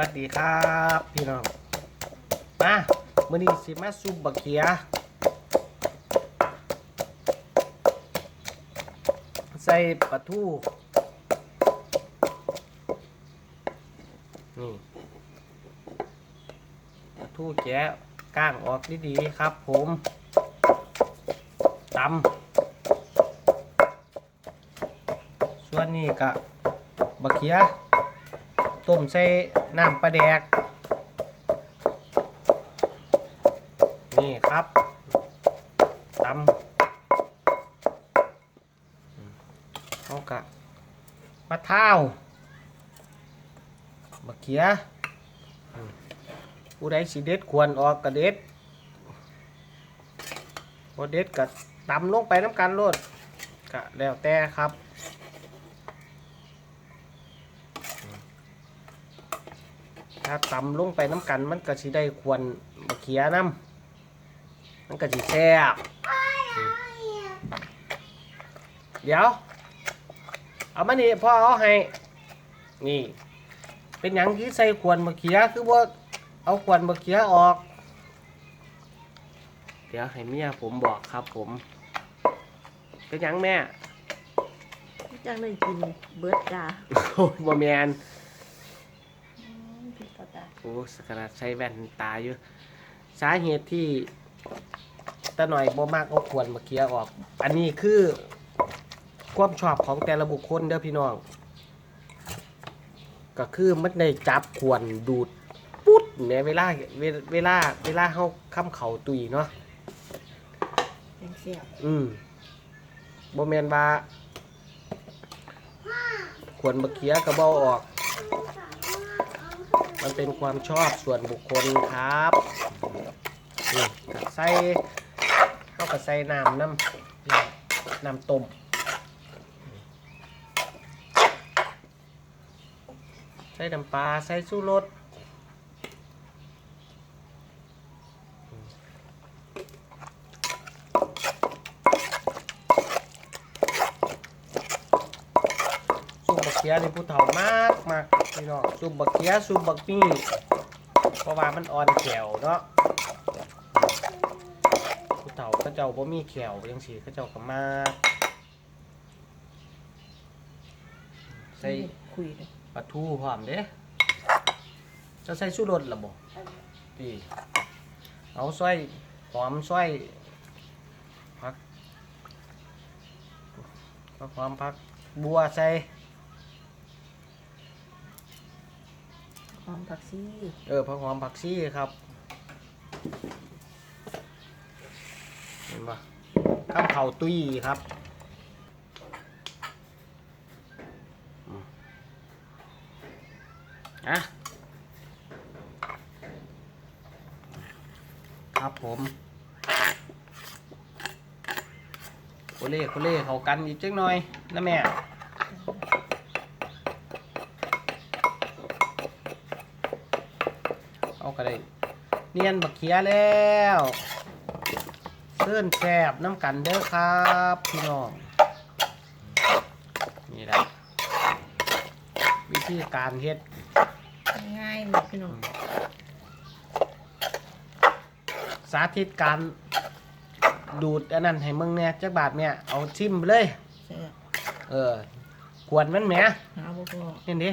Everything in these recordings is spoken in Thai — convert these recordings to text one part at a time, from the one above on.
วัสดีครับพี่น้อง มามื้อนี้สิมาซุปบักเขียใส่ปลาทูนี่ปลาทูแกะก้างออกดีๆครับผมตำส่วนนี้ก็บักเขีย ต้มใส่น้ำปลาแดก นี่ครับตำเขากะมะเท้ามะเขียอืมผู้ใดสิเด็ดควรออกกระเด็ดพอเด็ดกะตำลงไปน้ำกันโลดกะแล้วแต่ครับ ถ้าตำลงไปน้ำกันมันก็สิได้ควรมะเขียน้ำมันก็สิแซ่บเดี๋ยว เอามานี่พ่อเอาให้ นี่ เป็นหยังที่ใส่ควรมะเขียคือว่าเอาควรมะเขียออก เดี๋ยวให้เมียผมบอกครับผม เป็นหยังแม่ จังเลยกินเบิร์ดจ้า โอ้ยบ่แมนผิดต่ อตาโอ้สกนาใช้แว่นตาอยู่ สาเหตุที่ตาหน่อยบ่มากเอาควรมาเคลียร์ออก อันนี้คือความชอบของแต่ละบุคคลเด้อพี่น้อง ก็คือมันได้จับควรดูดปุ๊ดเนี่ยเวลาเวเวลาเวลาเฮาค้ำเข่าตุยเนาะแข็งเสียบอืมบ่แม่นว่าควรมาเคลียร์กระเบ้าออก มันเป็นความชอบส่วนบุคคลครับนี่ใส่เข้ากับใส่น้ำน้ำน้ำต้มใส่น้ำปลาใส่สู้รสซุปบักเขียนี่ผู้เฒ่ามากมาก พี่น้องซุปบักเขียซุปบักปี้เพราะว่ามันอ่อนแขวเนาะผู้เฒ่าก็เจ้าบ่มีแขวจังซี่ก็เจ้าก็มากใส่คุยเลยปลาทูพร้อมเด้จะใส่ชูรสละบ่ดีเอาซอยหอมซอยผักผักหอมผักบัวใส่ มผักชีเออผักหอมผักชีครับเห็นปะข้าวเข่าตุยครับอะครับผมโคเล่โคเล่เขากันอีกจังหน่อยนะแม่ เอา ก็ได้เนียนบักเขียแล้วเสื่อนแสบน้ำกันเด้อครับพี่น้องนี่แหละวิธีการเฮ็ดง่ายเลยพี่น้องสาธิตการดูดอันนั้นให้มึงเนี่ยจักบาทเนี่ยเอาชิมไปเลยเสียบเออขวดมันแหมหาบ่พอนี่ดิ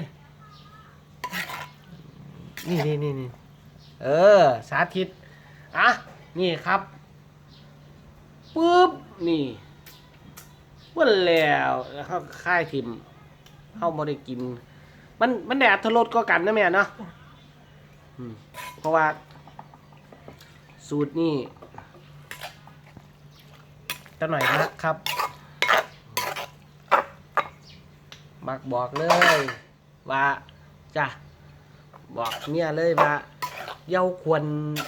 นี่นี่นี่นี่ เออ สาธิต อะ นี่ครับปุ๊บ นี่ว่าแล้วเขาค่ายทิมเข้าบ่ได้กิน มันมันแดดทรสก็กันนะแม่เนาะเพราะว่า สูตรนี่จะหน่อยนะครับมักบอกเลย ว่าจ้ะบอกเมียเลยว่า เยาควร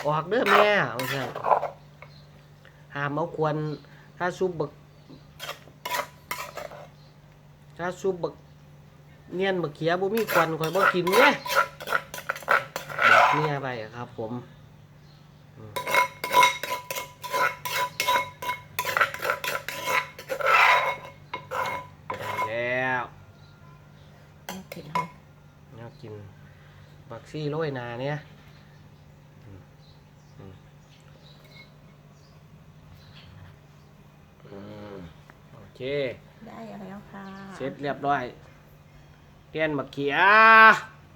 ออกเด้อแม่เอาใช่นห้ามเอาควรถ้าซุปบักถ้าซุปบักเนียนบักเขียบ่มีควันข่อยบ่กินเนี่ยบอกเมียไปอะครับผมอืมได้แล้วเอาเผ็ดหอมน่ากินบผักซี่โรยหนาเนี่ยอืมอืมอืมโอ เค ได้แล้วค่ะเสร็จเรียบร้อยเตียนมะเขีย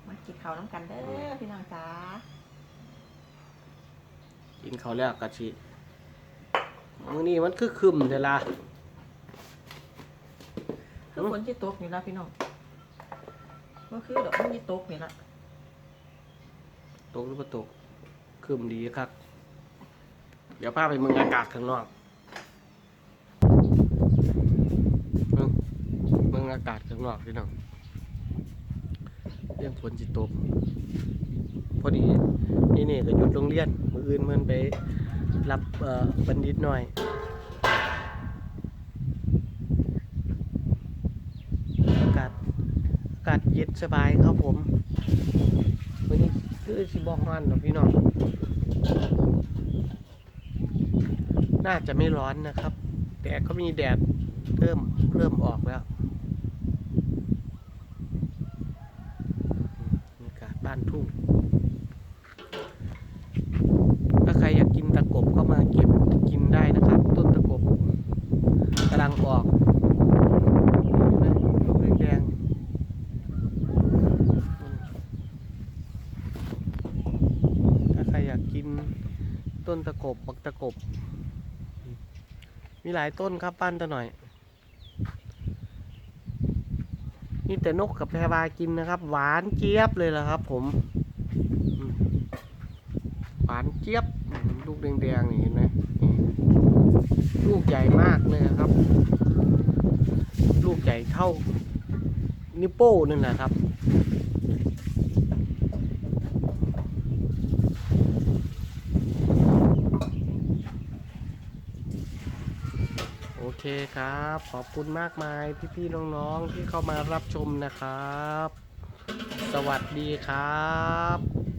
มากินข้าวน้ำกันเด้อพี่น้องจ๋ากินเขาวแล้วกะชิมื้อนี้มันคือคึมเดะล่ะคือฝนที่ตกนี่ละพี่น้องก็คือดอกมันที่ตกนี่ละตกหรือบ่ตกคึมดีครับเดี๋ยวพาไปเมืองอากาศข้างนอกเมืองเมื อากาศข้างนอกพี่น้องเรื่องฝนจิตกพอดีนี่นี่ก็หยุดโรงเรียนมืออื่นมันไปรับบัณฑิตหน่อยอากาศอากาศเย็นสบายครับผมวันนี้คือสิบอกมันเนาะพี่น้องน่าจะไม่ร้อนนะครับ แต่ก็มีแดดเริ่มเริ่มออกแล้ว บ้านทุ่ง ถ้าใครอยากกินตะกบก็มาเก็บกินได้นะครับ ต้นตะกบกำลังออกแดงถ้าใครอยากกินต้นตะกบบักตะกบ มีหลายต้นครับปั้นตะหน่อย นี่แต่นกกับแพรวากินนะครับ หวานเจี๊ยบเลยล่ะครับ ผม หวานเจี๊ยบ ลูกแดงๆนี่เห็นไหมนี่ลูกใหญ่มากเลยครับ ลูกใหญ่เท่า นิ้วโป้นั่นแหละครับ โอเค ครับ ขอบคุณมากมายพี่ๆน้องๆที่เข้ามารับชมนะครับ สวัสดีครับ